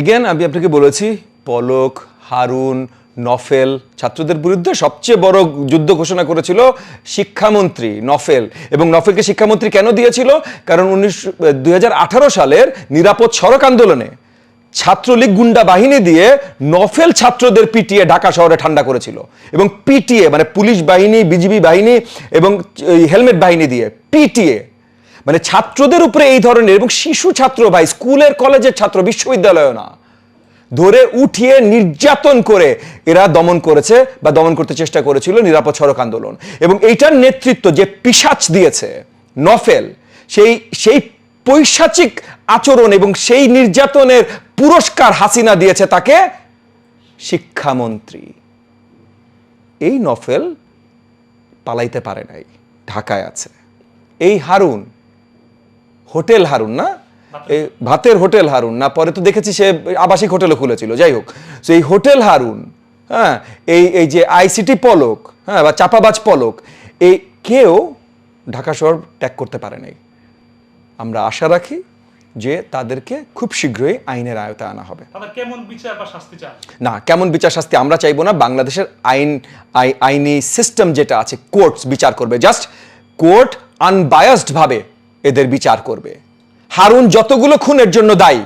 Again আমি আপনাকে বলেছি, পলক, হারুন, নফেল ছাত্রদের বিরুদ্ধে সবচেয়ে বড় যুদ্ধ ঘোষণা করেছিল শিক্ষামন্ত্রী নফেল। এবং নফেলকে শিক্ষামন্ত্রী কেন দিয়েছিল? কারণ উনিশ, দুই সালের নিরাপদ সড়ক আন্দোলনে ছাত্রলীগ গুন্ডা বাহিনী দিয়ে নফেল ছাত্রদের পিটিয়ে ঢাকা শহরে ঠান্ডা করেছিল। এবং পিটিয়ে মানে পুলিশ বাহিনী, বিজিবি বাহিনী এবং হেলমেট বাহিনী দিয়ে পিটিয়ে মানে ছাত্রদের উপরে এই ধরনের এবং শিশু ছাত্র ভাই স্কুলের কলেজের ছাত্র বিশ্ববিদ্যালয় না। ধরে উঠিয়ে নির্যাতন করে এরা দমন করেছে বা দমন করতে চেষ্টা করেছিল নিরাপদ সড়ক আন্দোলন। এবং এইটার নেতৃত্ব যে পিসাচ দিয়েছে, নফেল, সেই সেই পৈশাচিক আচরণ এবং সেই নির্যাতনের পুরস্কার হাসিনা দিয়েছে তাকে শিক্ষামন্ত্রী। এই নফেল পালাইতে পারে নাই, ঢাকায় আছে। এই হারুন হোটেল হারুন না? এই ভাতের হোটেল হারুন না? পরে তো দেখেছি সে আবাসিক হোটেলও খুলেছিল। যাই হোক তো এই হোটেল হারুন হ্যাঁ এই এই যে আইসিটি পলক হ্যাঁ বা চাপাবাজ পলক এই কেউ ঢাকা শহর ত্যাগ করতে পারে নাই। আমরা আশা রাখি যে তাদেরকে খুব শীঘ্রই আইনের আয়তায় আনা হবে। কেমন বিচার বা শাস্তি চান? না কেমন বিচার শাস্তি আমরা চাইব না। বাংলাদেশের আইন আই- আইনি সিস্টেম যেটা আছে কোর্টস বিচার করবে। জাস্ট কোর্ট আনবায়াসড ভাবে এদের বিচার করবে। হারুন যতগুলো খুনের জন্য দায়ী,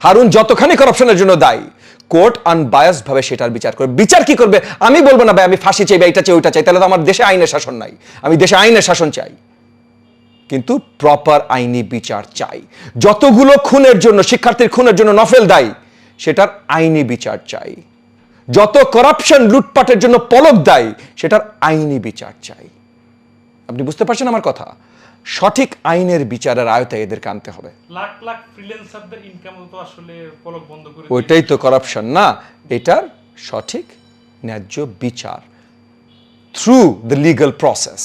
হারুন যতখানি করাপশনের জন্য দায়ী কোর্ট আনবায়াস ভাবে সেটার বিচার করবে। বিচার কি করবে? আমি বলব না ভাই, আমি ফাঁসি চাই বা এটা চাই, ওইটা চাই, তাহলে তো আমার দেশে আইনের শাসন নাই। আমি দেশে আইনের শাসন চাই। কিন্তু প্রপার আইনি বিচার চাই। যতগুলো খুনের জন্য, শিক্ষার্থীর খুনের জন্য নফেল দায়ী, সেটার আইনি বিচার চাই। যত করাপশন লুটপাটের জন্য পলক দায়ী, সেটার আইনি বিচার চাই। আপনি বুঝতে পারছেন আমার কথা? সঠিক আইনের বিচারের আয়তায় এদেরকে আনতে হবে। লাখ লাখ ফ্রিল্যান্সারদের ইনকাম তো আসলে পলক বন্ধ করে ওইটাই তো করাপশন না। এটার সঠিক ন্যায্য বিচার থ্রু দ্য লিগাল প্রসেস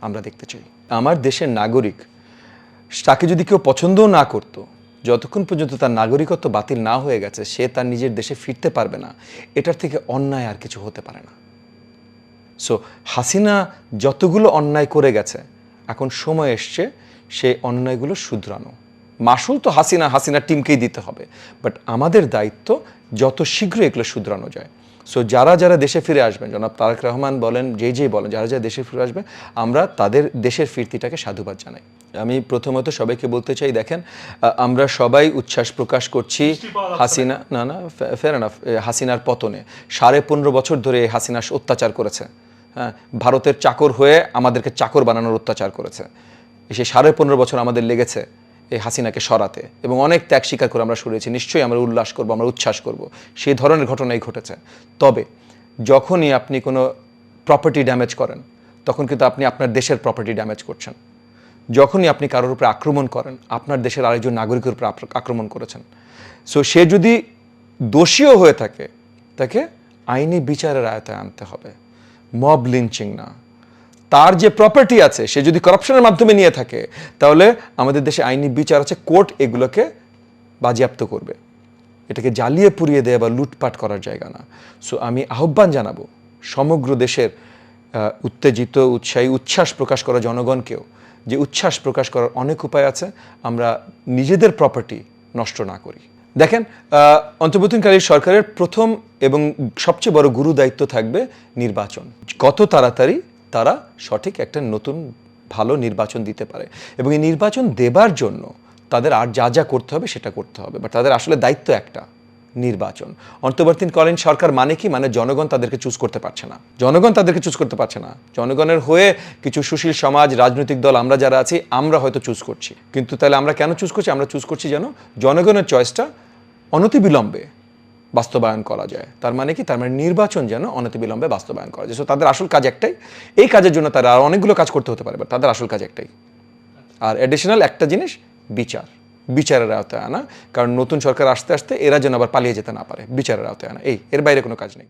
আমরা দেখতে চাই। আমার দেশের নাগরিক তাকে যদি কেউ পছন্দও না করতো যতক্ষণ পর্যন্ত তার নাগরিকত্ব বাতিল না হয়ে গেছে সে তার নিজের দেশে ফিরতে পারবে না। এটার থেকে অন্যায় আর কিছু হতে পারে না। সো হাসিনা যতগুলো অন্যায় করে গেছে, এখন সময় এসছে সেই অন্যায়গুলো শুধরানো। মাসুল তো হাসিনা হাসিনা টিমকেই দিতে হবে। বাট আমাদের দায়িত্ব যত শীঘ্র এগুলো শুধরানো যায়। সো যারা যারা দেশে ফিরে আসবেন জনাব তারেক রহমান বলেন যে যেই বলেন যারা যারা দেশে ফিরে আসবে আমরা তাদের দেশের ফিরতিটাকে সাধুবাদ জানাই। আমি প্রথমত সবাইকে বলতে চাই দেখেন আমরা সবাই উচ্ছ্বাস প্রকাশ করছি হাসিনা না না ফের না হাসিনার পতনে। সাড়ে পনেরো বছর ধরে হাসিনা অত্যাচার করেছে। হ্যাঁ ভারতের চাকর হয়ে আমাদেরকে চাকর বানানোর অত্যাচার করেছে। সে সাড়ে পনেরো বছর আমাদের লেগেছে। এই হাসিনাকে সরাতে। এবং অনেক ত্যাগ স্বীকার করে আমরা সরেছি নিশ্চয়ই আমরা উল্লাস করব, আমরা উচ্ছ্বাস করব। সেই ধরনের ঘটনাই ঘটেছে। তবে যখনই আপনি কোনো প্রপার্টি ড্যামেজ করেন, তখন কিন্তু আপনি আপনার দেশের প্রপার্টি ড্যামেজ করছেন। যখনই আপনি কারোর উপরে আক্রমণ করেন, আপনার দেশের আরেকজন নাগরিকের উপরে আক্রমণ করেছেন। সো সে যদি দোষীও হয়ে থাকে, তাকে আইনি বিচারের আয়তায় আনতে হবে। মব লিঞ্চিং না। তার যে প্রপার্টি আছে সে যদি করাপশনের মাধ্যমে নিয়ে থাকে তাহলে আমাদের দেশে আইনি বিচার আছে কোর্ট এগুলোকে বাজেয়াপ্ত করবে। এটাকে জ্বালিয়ে পুড়িয়ে দেয় বা লুটপাট করার জায়গা না। সো আমি আহ্বান জানাব সমগ্র দেশের উত্তেজিত উৎসাহী উচ্ছ্বাস প্রকাশ করা জনগণকেও যে উচ্ছ্বাস প্রকাশ করার অনেক উপায় আছে আমরা নিজেদের প্রপার্টি নষ্ট না করি। দেখেন আহ, অন্তর্বর্তীকালীন সরকারের প্রথম এবং সবচেয়ে বড় গুরু দায়িত্ব থাকবে নির্বাচন। কত তাড়াতাড়ি তারা সঠিক একটা নতুন ভালো নির্বাচন দিতে পারে। এবং এই নির্বাচন দেবার জন্য তাদের আর যা যা করতে হবে সেটা করতে হবে। বাট তাদের আসলে দায়িত্ব একটা নির্বাচন। অন্তর্বর্তীকালীন সরকার মানে কি? মানে জনগণ তাদেরকে চুজ করতে পারছে না। জনগণ তাদেরকে চুজ করতে পারছে না। জনগণের হয়ে কিছু সুশীল সমাজ, রাজনৈতিক দল আমরা যারা আছি, আমরা হয়তো চুজ করছি। কিন্তু তাহলে আমরা কেন চুজ করছি? আমরা চুজ করছি যেন জনগণের চয়েসটা অনতিবিলম্বে বাস্তবায়ন করা যায়। তার মানে কি? তার মানে নির্বাচন যেন অনতিবিলম্বে বাস্তবায়ন করা যায়। সো তাদের আসল কাজ একটাই। এই কাজের জন্য তারা আর অনেকগুলো কাজ করতে হতে পারে তাদের আসল কাজ একটাই। আর অ্যাডিশনাল একটা জিনিস, বিচার। বিচারের আওতায় আনা। কারণ নতুন সরকার আসতে আসতে এরা যেন আবার পালিয়ে যেতে না পারে, বিচারের আওতায় আনা। এই, এর বাইরে কোনো কাজ নেই।